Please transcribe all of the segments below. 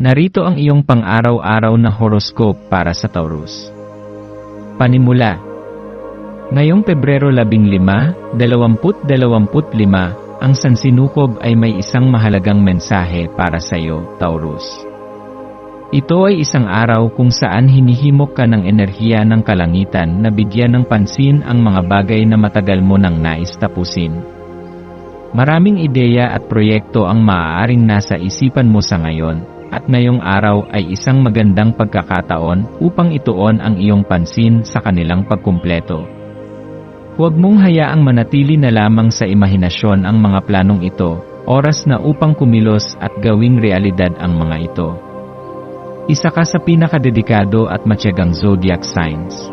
Narito ang iyong pang-araw-araw na horoscope para sa Taurus. Panimula Ngayong Pebrero 15, 2025, ang sansinukob ay may isang mahalagang mensahe para sa iyo, Taurus. Ito ay isang araw kung saan hinihimok ka ng enerhiya ng kalangitan na bigyan ng pansin ang mga bagay na matagal mo nang nais tapusin. Maraming ideya at proyekto ang maaaring nasa isipan mo sa ngayon, at ngayong araw ay isang magandang pagkakataon upang ituon ang iyong pansin sa kanilang pagkumpleto. Huwag mong hayaang manatili na lamang sa imahinasyon ang mga planong ito, oras na upang kumilos at gawing realidad ang mga ito. Isa ka sa pinakadedikado at matyagang zodiac signs.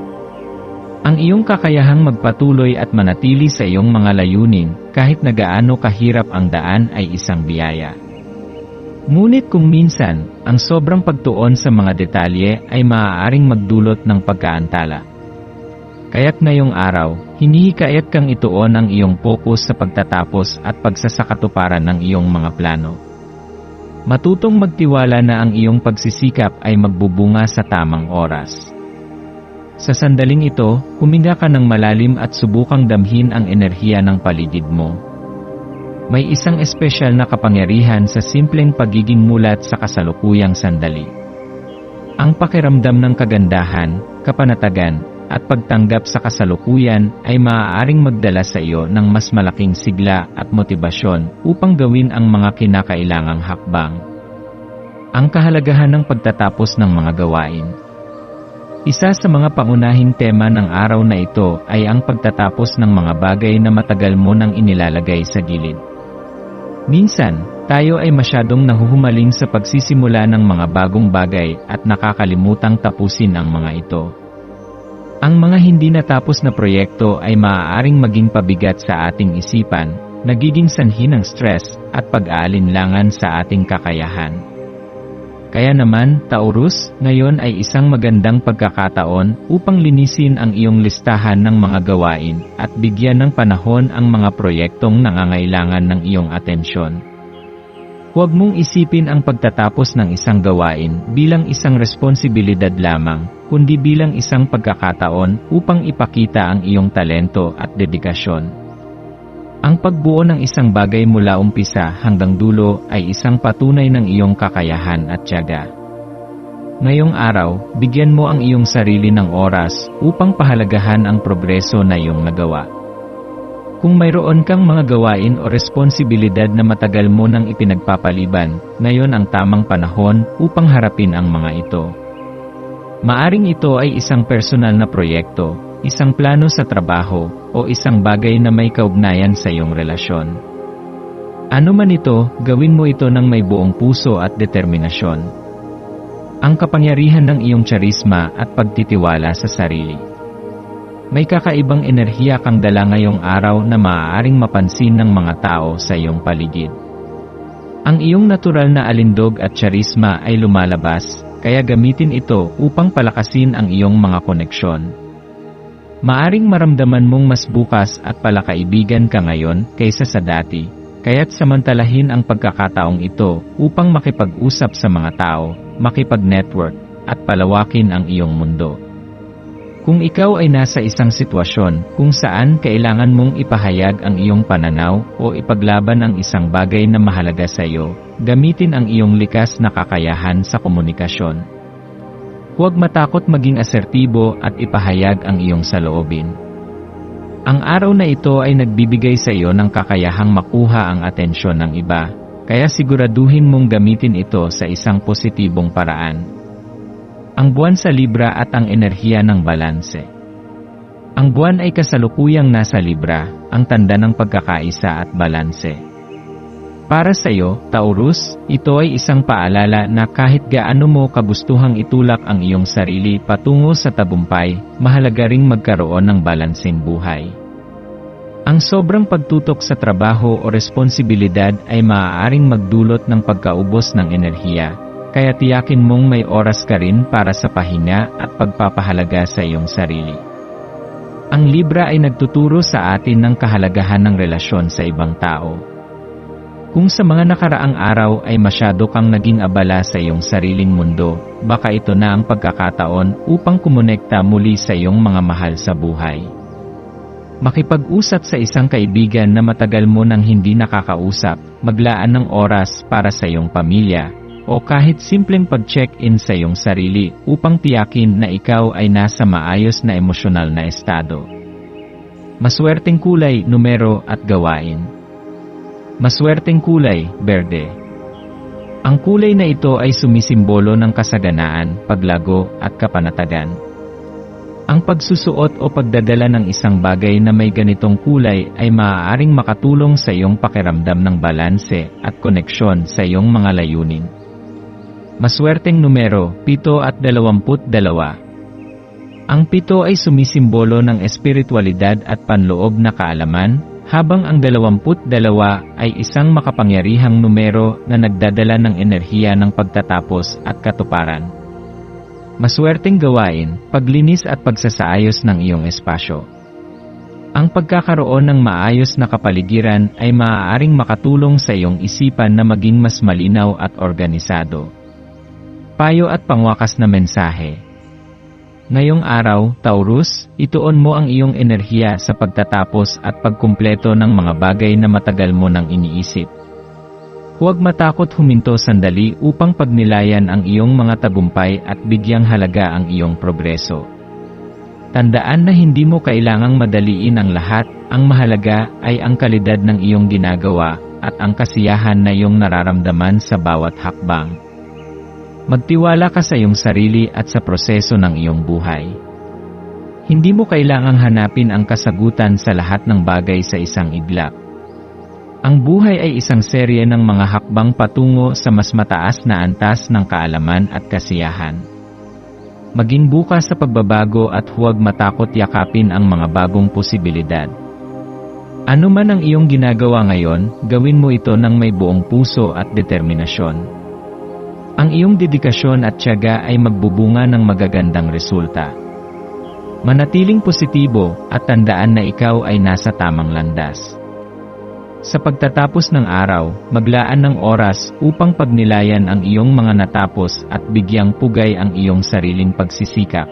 Ang iyong kakayahang magpatuloy at manatili sa iyong mga layunin kahit na gaano kahirap ang daan ay isang biyaya. Ngunit kung minsan, ang sobrang pagtuon sa mga detalye ay maaaring magdulot ng pagkaantala. Kaya't ngayong araw, hinihikayat kang ituon ang iyong focus sa pagtatapos at pagsasakatuparan ng iyong mga plano. Matutong magtiwala na ang iyong pagsisikap ay magbubunga sa tamang oras. Sa sandaling ito, huminga ka ng malalim at subukang damhin ang enerhiya ng paligid mo. May isang espesyal na kapangyarihan sa simpleng pagiging mulat sa kasalukuyang sandali. Ang pakiramdam ng kagandahan, kapanatagan, at pagtanggap sa kasalukuyan ay maaaring magdala sa iyo ng mas malaking sigla at motibasyon upang gawin ang mga kinakailangang hakbang. Ang kahalagahan ng pagtatapos ng mga gawain. Isa sa mga pangunahing tema ng araw na ito ay ang pagtatapos ng mga bagay na matagal mo nang inilalagay sa gilid. Minsan, tayo ay masyadong nahuhumaling sa pagsisimula ng mga bagong bagay at nakakalimutang tapusin ang mga ito. Ang mga hindi natapos na proyekto ay maaaring maging pabigat sa ating isipan, nagiging sanhi ng stress at pag-aalinlangan sa ating kakayahan. Kaya naman, Taurus, ngayon ay isang magandang pagkakataon upang linisin ang iyong listahan ng mga gawain at bigyan ng panahon ang mga proyektong nangangailangan ng iyong atensyon. Huwag mong isipin ang pagtatapos ng isang gawain bilang isang responsibilidad lamang, kundi bilang isang pagkakataon upang ipakita ang iyong talento at dedikasyon. Ang pagbuo ng isang bagay mula umpisa hanggang dulo ay isang patunay ng iyong kakayahan at tiyaga. Ngayong araw, bigyan mo ang iyong sarili ng oras upang pahalagahan ang progreso na iyong nagawa. Kung mayroon kang mga gawain o responsibilidad na matagal mo nang ipinagpapaliban, ngayon ang tamang panahon upang harapin ang mga ito. Maaring ito ay isang personal na proyekto, isang plano sa trabaho, o isang bagay na may kaugnayan sa iyong relasyon. Ano man ito, gawin mo ito ng may buong puso at determinasyon. Ang kapangyarihan ng iyong charisma at pagtitiwala sa sarili. May kakaibang enerhiya kang dala ngayong araw na maaaring mapansin ng mga tao sa iyong paligid. Ang iyong natural na alindog at charisma ay lumalabas, kaya gamitin ito upang palakasin ang iyong mga koneksyon. Maaring maramdaman mong mas bukas at palakaibigan ka ngayon kaysa sa dati, kaya't samantalahin ang pagkakataong ito upang makipag-usap sa mga tao, makipag-network, at palawakin ang iyong mundo. Kung ikaw ay nasa isang sitwasyon kung saan kailangan mong ipahayag ang iyong pananaw o ipaglaban ang isang bagay na mahalaga sa iyo, gamitin ang iyong likas na kakayahan sa komunikasyon. Huwag matakot maging asertibo at ipahayag ang iyong saloobin. Ang araw na ito ay nagbibigay sa iyo ng kakayahang makuha ang atensyon ng iba, kaya siguraduhin mong gamitin ito sa isang positibong paraan. Ang buwan sa Libra at ang enerhiya ng balanse. Ang buwan ay kasalukuyang nasa Libra, ang tanda ng pagkakaisa at balanse. Para sa iyo, Taurus, ito ay isang paalala na kahit gaano mo kagustuhang itulak ang iyong sarili patungo sa tabumpay, mahalaga ring magkaroon ng balanseng buhay. Ang sobrang pagtutok sa trabaho o responsibilidad ay maaaring magdulot ng pagkaubos ng enerhiya, kaya tiyakin mong may oras ka rin para sa pahinga at pagpapahalaga sa iyong sarili. Ang Libra ay nagtuturo sa atin ng kahalagahan ng relasyon sa ibang tao. Kung sa mga nakaraang araw ay masyado kang naging abala sa iyong sariling mundo, baka ito na ang pagkakataon upang kumonekta muli sa iyong mga mahal sa buhay. Makipag-usap sa isang kaibigan na matagal mo nang hindi nakakausap, maglaan ng oras para sa iyong pamilya, o kahit simpleng pag-check-in sa iyong sarili upang tiyakin na ikaw ay nasa maayos na emosyonal na estado. Maswerteng kulay, numero at gawain. Maswerteng kulay, berde. Ang kulay na ito ay sumisimbolo ng kasaganaan, paglago at kapanatagan. Ang pagsusuot o pagdadala ng isang bagay na may ganitong kulay ay maaaring makatulong sa iyong pakiramdam ng balanse at koneksyon sa iyong mga layunin. Maswerteng numero, 7 at 22. Ang pito ay sumisimbolo ng espiritualidad at panloob na kaalaman, habang ang 22 ay isang makapangyarihang numero na nagdadala ng enerhiya ng pagtatapos at katuparan. Maswerteng gawain, paglinis at pagsasaayos ng iyong espasyo. Ang pagkakaroon ng maayos na kapaligiran ay maaaring makatulong sa iyong isipan na maging mas malinaw at organisado. Payo at pangwakas na mensahe. Ngayong araw, Taurus, ituon mo ang iyong enerhiya sa pagtatapos at pagkumpleto ng mga bagay na matagal mo nang iniisip. Huwag matakot huminto sandali upang pagnilayan ang iyong mga tagumpay at bigyang halaga ang iyong progreso. Tandaan na hindi mo kailangang madaliin ang lahat, ang mahalaga ay ang kalidad ng iyong ginagawa at ang kasiyahan na iyong nararamdaman sa bawat hakbang. Magtiwala ka sa iyong sarili at sa proseso ng iyong buhay. Hindi mo kailangang hanapin ang kasagutan sa lahat ng bagay sa isang iglap. Ang buhay ay isang serye ng mga hakbang patungo sa mas mataas na antas ng kaalaman at kasiyahan. Maging bukas sa pagbabago at huwag matakot yakapin ang mga bagong posibilidad. Ano man ang iyong ginagawa ngayon, gawin mo ito ng may buong puso at determinasyon. Ang iyong dedikasyon at tiyaga ay magbubunga ng magagandang resulta. Manatiling positibo at tandaan na ikaw ay nasa tamang landas. Sa pagtatapos ng araw, maglaan ng oras upang pagnilayan ang iyong mga natapos at bigyang pugay ang iyong sariling pagsisikap.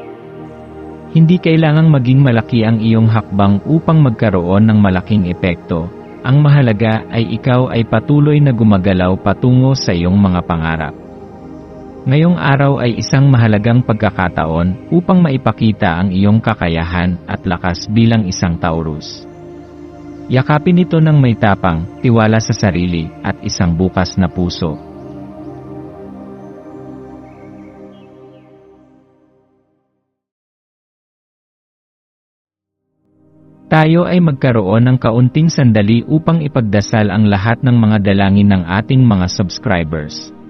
Hindi kailangang maging malaki ang iyong hakbang upang magkaroon ng malaking epekto. Ang mahalaga ay ikaw ay patuloy na gumagalaw patungo sa iyong mga pangarap. Ngayong araw ay isang mahalagang pagkakataon upang maipakita ang iyong kakayahan at lakas bilang isang Taurus. Yakapin ito ng may tapang, tiwala sa sarili, at isang bukas na puso. Tayo ay magkaroon ng kaunting sandali upang ipagdasal ang lahat ng mga dalangin ng ating mga subscribers,